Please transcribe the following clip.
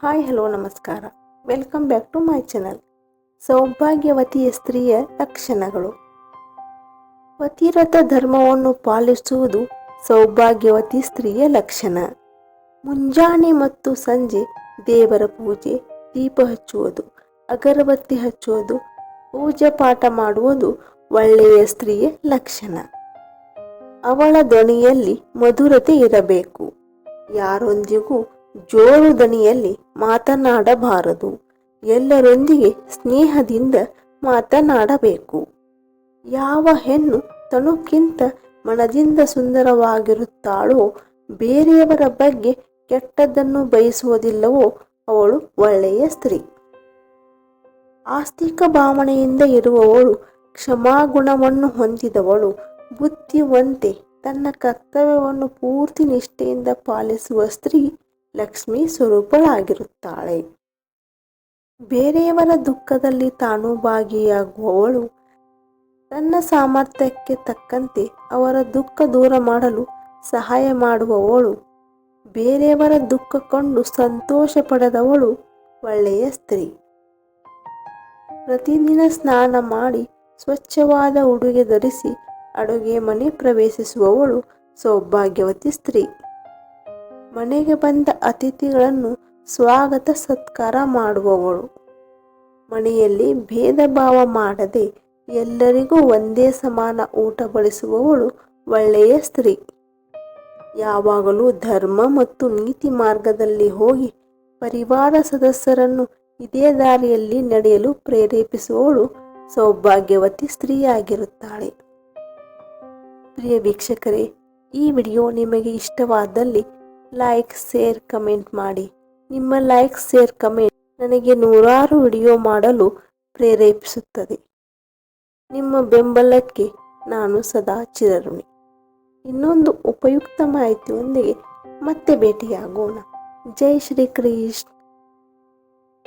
Hi hello ನಮಸ್ಕಾರ. Welcome back to my channel. ಸೌಭಾಗ್ಯವತಿಯ ಸ್ತ್ರೀಯ ಲಕ್ಷಣಗಳು. ಪತಿರಥ ಧರ್ಮವನ್ನು ಪಾಲಿಸುವುದು ಸೌಭಾಗ್ಯವತಿ ಸ್ತ್ರೀಯ ಲಕ್ಷಣ. ಮುಂಜಾನೆ ಮತ್ತು ಸಂಜೆ ದೇವರ ಪೂಜೆ, ದೀಪ ಹಚ್ಚುವುದು, ಅಗರಬತ್ತಿ ಹಚ್ಚುವುದು, ಪೂಜೆ ಪಾಠ ಮಾಡುವುದು ಒಳ್ಳೆಯ ಸ್ತ್ರೀಯ ಲಕ್ಷಣ. ಅವಳ ಧ್ವನಿಯಲ್ಲಿ ಮಧುರತೆ ಇರಬೇಕು. ಯಾರೊಂದಿಗೂ ಜೋರು ದನಿಯಲ್ಲಿ ಮಾತನಾಡಬಾರದು. ಎಲ್ಲರೊಂದಿಗೆ ಸ್ನೇಹದಿಂದ ಮಾತನಾಡಬೇಕು. ಯಾವ ಹೆಣ್ಣು ತನುಕ್ಕಿಂತ ಮನದಿಂದ ಸುಂದರವಾಗಿರುತ್ತಾಳೋ, ಬೇರೆಯವರ ಬಗ್ಗೆ ಕೆಟ್ಟದ್ದನ್ನು ಬಯಸುವುದಿಲ್ಲವೋ, ಅವಳು ಒಳ್ಳೆಯ ಸ್ತ್ರೀ. ಆಸ್ತಿಕ ಭಾವನೆಯಿಂದ ಇರುವವಳು ಕ್ಷಮಾಗುಣವನ್ನು ಹೊಂದಿದವಳು. ಬುದ್ಧಿವಂತೆ ತನ್ನ ಕರ್ತವ್ಯವನ್ನು ಪೂರ್ತಿ ನಿಷ್ಠೆಯಿಂದ ಪಾಲಿಸುವ ಸ್ತ್ರೀ ಲಕ್ಷ್ಮೀ ಸ್ವರೂಪಳಾಗಿರುತ್ತಾಳೆ. ಬೇರೆಯವರ ದುಃಖದಲ್ಲಿ ತಾನು ಭಾಗಿಯಾಗುವವಳು. ತನ್ನ ಸಾಮರ್ಥ್ಯಕ್ಕೆ ತಕ್ಕಂತೆ ಅವರ ದುಃಖ ದೂರ ಮಾಡಲು ಸಹಾಯ ಮಾಡುವವಳು. ಬೇರೆಯವರ ದುಃಖ ಕಂಡು ಸಂತೋಷ ಪಡೆದವಳು ಒಳ್ಳೆಯ ಸ್ತ್ರೀ. ಪ್ರತಿದಿನ ಸ್ನಾನ ಮಾಡಿ ಸ್ವಚ್ಛವಾದ ಉಡುಗೆ ಧರಿಸಿ ಅಡುಗೆ ಮನೆ ಪ್ರವೇಶಿಸುವವಳು ಸೌಭಾಗ್ಯವತಿ ಸ್ತ್ರೀ. ಮನೆಗೆ ಬಂದ ಅತಿಥಿಗಳನ್ನು ಸ್ವಾಗತ ಸತ್ಕಾರ ಮಾಡುವವಳು. ಮನೆಯಲ್ಲಿ ಭೇದ ಭಾವ ಮಾಡದೆ ಎಲ್ಲರಿಗೂ ಒಂದೇ ಸಮಾನ ಊಟ ಬಡಿಸುವವಳು ಒಳ್ಳೆಯ ಸ್ತ್ರೀ. ಯಾವಾಗಲೂ ಧರ್ಮ ಮತ್ತು ನೀತಿ ಮಾರ್ಗದಲ್ಲಿ ಹೋಗಿ ಪರಿವಾರ ಸದಸ್ಯರನ್ನು ಇದೇ ದಾರಿಯಲ್ಲಿ ನಡೆಯಲು ಪ್ರೇರೇಪಿಸುವವಳು ಸೌಭಾಗ್ಯವತಿ ಸ್ತ್ರೀಯಾಗಿರುತ್ತಾಳೆ. ಪ್ರಿಯ ವೀಕ್ಷಕರೇ, ಈ ವಿಡಿಯೋ ನಿಮಗೆ ಇಷ್ಟವಾದಲ್ಲಿ ಲೈಕ್ ಶೇರ್ ಕಮೆಂಟ್ ಮಾಡಿ. ನಿಮ್ಮ ಲೈಕ್ ಶೇರ್ ಕಮೆಂಟ್ ನನಗೆ ನೂರಾರು ವಿಡಿಯೋ ಮಾಡಲು ಪ್ರೇರೇಪಿಸುತ್ತದೆ. ನಿಮ್ಮ ಬೆಂಬಲಕ್ಕೆ ನಾನು ಸದಾ ಚಿರಋಣಿ. ಇನ್ನೊಂದು ಉಪಯುಕ್ತ ಮಾಹಿತಿಯೊಂದಿಗೆ ಮತ್ತೆ ಭೇಟಿಯಾಗೋಣ. ಜೈ ಶ್ರೀ ಕೃಷ್ಣ.